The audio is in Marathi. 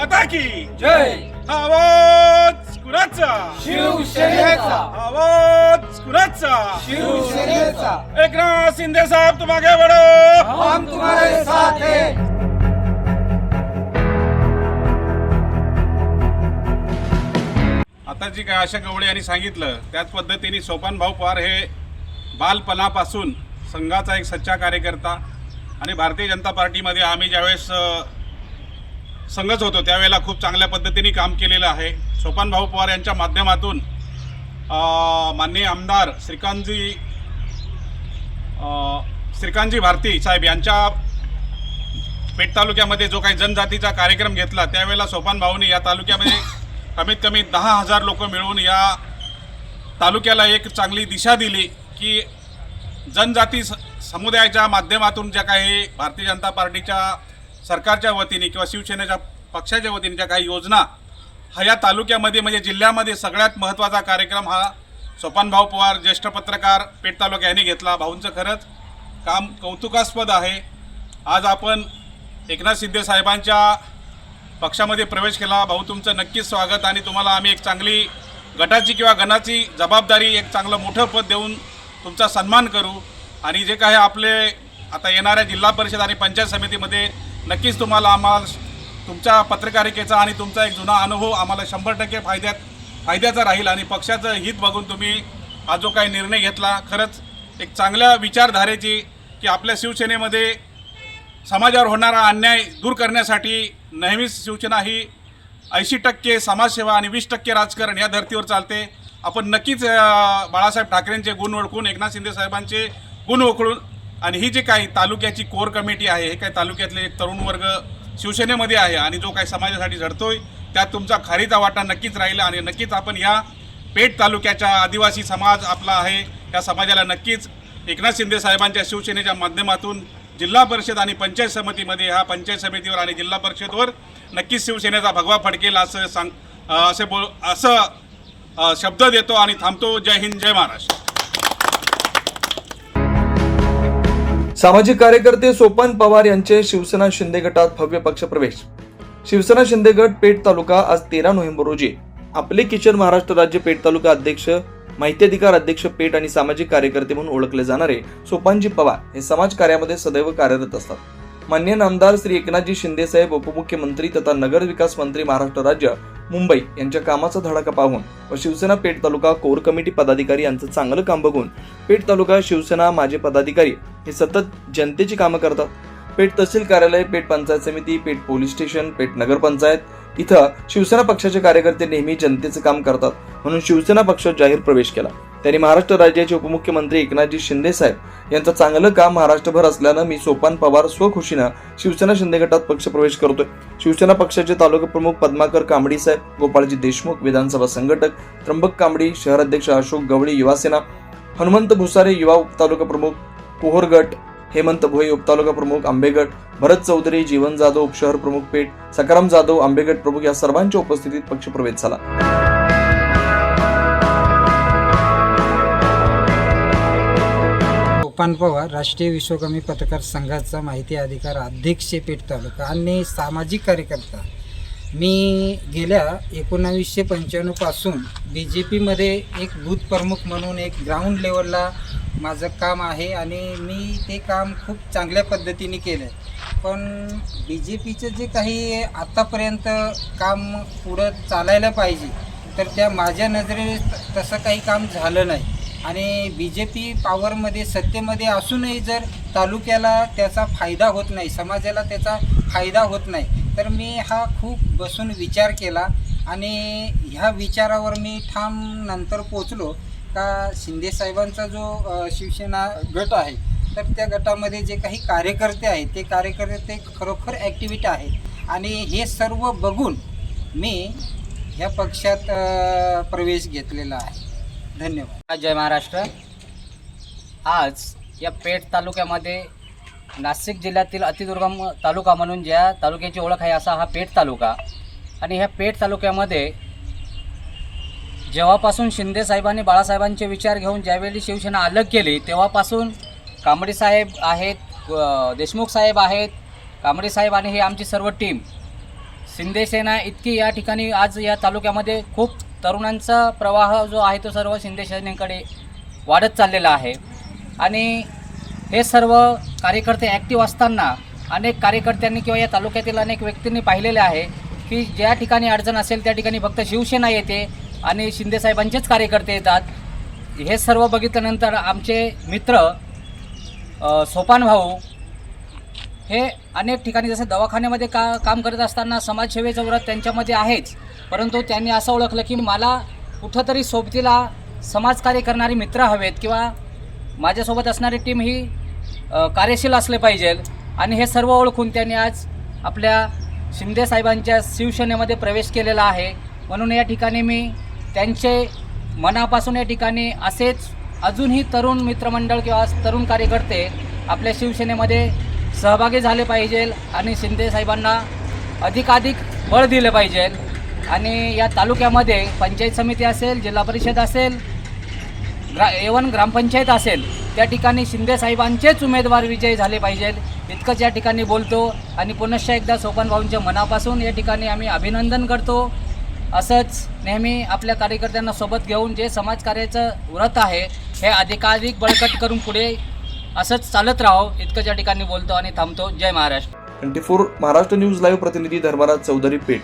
माता की जय! आवाज कुणाचा? शिवसेनेचा! आवाज कुणाचा? शिवसेनेचा! एकनाथ शिंदे साहब तुम आगे बढ़ो हम तुम्हारे साथ हैं। आता जी काय आशा गवळे यांनी सांगितलं त्याच पद्धतीने सोपान भाऊ पवार हे बालपणापासून संघाचा एक सच्चा कार्यकर्ता आणि भारतीय जनता पार्टीमध्ये आम्ही ज्यावेळेस संघच होतो. त्यावेळेला खूप चांगल्या पद्धतीने काम केलेलं आहे. सोपान भाऊ पवार यांच्या माध्यमातून माननीय आमदार श्रीकांतजी श्रीकांतजी भारती साहेब यांच्या पेठ तालुक्यामध्ये जो काही जनजातीचा कार्यक्रम घेतला त्यावेळेला सोपान भाऊनी या तालुक्यामध्ये कमीत कमी दहा हजार लोक मिळून या तालुक्याला एक चांगली दिशा दिली की जनजाती स- समुदायाच्या माध्यमातून ज्या काही भारतीय जनता पार्टीच्या सरकारच्या वतीने किंवा शिवसेनेच्या पक्षाच्या वतीने ज्या काही योजना हा या तालुक्यामध्ये म्हणजे जिल्ह्यामध्ये सगळ्यात महत्त्वाचा कार्यक्रम हा सोपानभाऊ पवार ज्येष्ठ पत्रकार पेठ तालुका यांनी घेतला. भाऊंचं खरंच काम कौतुकास्पद आहे. आज आपण एकनाथ शिंदे साहेबांच्या पक्षामध्ये प्रवेश केला. भाऊ तुमचं नक्कीच स्वागत आणि तुम्हाला आम्ही एक चांगली गटाची किंवा गणाची जबाबदारी एक चांगलं मोठं पद देऊन तुमचा सन्मान करू. आणि जे काही आपले आता येणाऱ्या जिल्हा परिषद आणि पंचायत समितीमध्ये नक्कीच तुम्हाला आम्हाला तुमच्या पत्रकारिकेचा आणि तुमचा एक जुना अनुभव आम्हाला शंभर टक्के फायद्यात फायद्याचा राहील आणि पक्षाचं हित बघून तुम्ही हा जो काही निर्णय घेतला खरंच एक चांगल्या विचारधारेची की आपल्या शिवसेनेमध्ये समाजावर होणारा अन्याय दूर करण्यासाठी नेहमीच शिवसेना ही ऐंशी टक्के समाजसेवा आणि वीस टक्के राजकारण या धर्तीवर चालते. आपण नक्कीच बाळासाहेब ठाकरेंचे गुण ओळखून एकनाथ शिंदे साहेबांचे गुण ओळखून आणि ही जी काही तालुक्याची कोर कमिटी आहे हे काही तालुक्यातले एक तरुण वर्ग शिवसेनेमध्ये आहे आणि जो काही समाजासाठी झडतोय त्यात तुमचा खारीचा वाटा नक्कीच राहील आणि नक्कीच आपण या पेठ तालुक्याच्या आदिवासी समाज आपला आहे या समाजाला नक्कीच एकनाथ शिंदे साहेबांच्या शिवसेनेच्या माध्यमातून जिल्हा परिषद आणि पंचायत समितीमध्ये ह्या पंचायत समितीवर आणि जिल्हा परिषदवर नक्कीच शिवसेनेचा भगवा फडकेल असं सांग असे बोल असं शब्द देतो आणि थांबतो. जय हिंद जय महाराष्ट्र. सामाजिक कार्यकर्ते सोपान पवार यांचे शिवसेना शिंदे गटात भव्य पक्षप्रवेश. शिवसेना शिंदे गट पेठ तालुका आज तेरा नोव्हेंबर रोजी. आपले किचन महाराष्ट्र राज्य पेठ तालुका अध्यक्ष माहिती अधिकार अध्यक्ष पेठ आणि सामाजिक कार्यकर्ते म्हणून ओळखले जाणारे सोपानजी पवार हे समाज कार्यामध्ये सदैव कार्यरत असतात. मान्य नामदार श्री एकनाथजी शिंदे साहेब उपमुख्यमंत्री तथा नगर विकास मंत्री महाराष्ट्र राज्य मुंबई यांच्या कामाचा धडाका पाहून व शिवसेना पेठ तालुका कोर कमिटी पदाधिकारी यांचं चांगलं काम बघून पेठ तालुका शिवसेना माझे पदाधिकारी हे सतत जनतेची कामं करतात. पेठ तहसील कार्यालय पेठ पंचायत समिती पेठ पोलीस स्टेशन पेठ नगरपंचायत इथं शिवसेना पक्षाचे कार्यकर्ते नेहमी जनतेचं काम करतात म्हणून शिवसेना पक्षात जाहीर प्रवेश केला. त्यांनी महाराष्ट्र राज्याचे उपमुख्यमंत्री एकनाथजी शिंदे साहेब यांचं चांगलं काम महाराष्ट्रभर असल्यानं मी सोपान पवार स्वखुशीनं शिवसेना शिंदे गटात पक्षप्रवेश करतोय. शिवसेना पक्षाचे तालुका प्रमुख पद्माकर कांबडी साहेब गोपाळजी देशमुख विधानसभा संघटक त्र्यंबक कांबडी शहर अध्यक्ष अशोक गवळी युवासेना हनुमंत भुसारे युवा उपतालुका प्रमुख पोहरगट हेमंत भोई उपतालुका प्रमुख आंबेगड भरत चौधरी जीवन जाधव उपशहर प्रमुख पेठ सकाराम जाधव आंबेगड प्रमुख या सर्वांच्या उपस्थितीत पक्षप्रवेश झाला. सोपान पवार राष्ट्रीय विश्वकर्मी पत्रकार संघाचा माहिती अधिकार अध्यक्ष पेठ तालुका आणि सामाजिक कार्यकर्ता. मी गेल्या एकोणावीसशे पंच्याण्णवपासून बी जे पीमध्ये एक बूथ प्रमुख म्हणून एक ग्राउंड लेवलला माझं काम आहे आणि मी ते काम खूप चांगल्या पद्धतीने केलं आहे पण बी जे पीचं जे काही आत्तापर्यंत काम पुढं चालायला पाहिजे तर त्या माझ्या नजरेत तसं काही काम झालं नाही. आणि बी जे पी पॉवरमध्ये सत्तेमध्ये असूनही जर तालुक्याला त्याचा फायदा होत नाही समाजाला त्याचा फायदा होत नाही तर मी हा खूप बसून विचार केला आणि ह्या विचारावर मी ठाम नंतर पोचलो का शिंदे साहेबांचा जो शिवसेना गट आहे तर त्या गटामध्ये जे काही कार्यकर्ते आहेत ते कार्यकर्ते खरोखर ॲक्टिव्हिटी आहेत आणि हे सर्व बघून मी ह्या पक्षात प्रवेश घेतलेला आहे. धन्यवाद. जय महाराष्ट्र. आज या पेठ तालुक्यामध्ये नाशिक जिल्ह्यातील अतिदुर्गम तालुका म्हणून ज्या तालुक्याची ओळख आहे असा हा पेठ तालुका. आणि ह्या पेठ तालुक्यामध्ये जेव्हापासून शिंदे साहेबांनी बाळासाहेबांचे विचार घेऊन ज्यावेळी शिवसेना अलग केली तेव्हापासून कांबडी साहेब आहेत देशमुख साहेब आहेत कांबडी साहेब आणि ही आमची सर्व टीम शिंदेसेना इतकी या ठिकाणी आज या तालुक्यामध्ये खूप तरुणांचा प्रवाह जो आहे तो सर्व शिंदेसेनेकडे वाढत चाललेला आहे. आणि हे सर्व कार्यकर्ते ॲक्टिव्ह असताना अनेक कार्यकर्त्यांनी किंवा या तालुक्यातील अनेक व्यक्तींनी पाहिलेले आहे की ज्या ठिकाणी अडचण असेल त्या ठिकाणी फक्त शिवसेना येते आणि शिंदेसाहेबांचेच कार्यकर्ते येतात. हे सर्व बघितल्यानंतर आमचे मित्र सोपान भाऊ हे अनेक ठिकाणी जसं दवाखान्यामध्ये का काम करत असताना समाजसेवेचं व्रत त्यांच्यामध्ये आहेच. परंतु त्यांनी असं ओळखलं की मला कुठंतरी सोबतीला समाजकार्य करणारे मित्र हवेत किंवा माझ्यासोबत असणारी टीम ही कार्यशील असले पाहिजे. आणि हे सर्व ओळखून त्यांनी आज आपल्या शिंदे साहेबांच्या शिवसेनेमध्ये प्रवेश केलेला आहे. म्हणून या ठिकाणी मी त्यांचे मनापासून या ठिकाणी असेच अजूनही तरुण मित्रमंडळ किंवा तरुण कार्यकर्ते आपल्या शिवसेनेमध्ये सहभागी झाले पाहिजे आणि शिंदे साहेबांना अधिकाधिक बळ दिलं पाहिजे. आणि या तालुक्यामध्ये पंचायत समिती असेल जिल्हा परिषद असेल ग्रा एवन ग्रामपंचायत असेल त्या ठिकाणी शिंदे साहेबांचेच उमेदवार विजयी झाले पाहिजेत इतकंच या ठिकाणी बोलतो आणि पुनश्च एकदा सोपान भाऊंच्या मनापासून या ठिकाणी आम्ही अभिनंदन करतो. असंच नेहमी आपल्या कार्यकर्त्यांना सोबत घेऊन जे समाजकार्याचं व्रत आहे हे अधिकाधिक बळकट करून पुढे असंच चालत राहो इतकंच या ठिकाणी बोलतो आणि थांबतो. जय Maharashtra. Twenty four Maharashtra news live प्रतिनिधी धर्मराज चौधरी पेठ.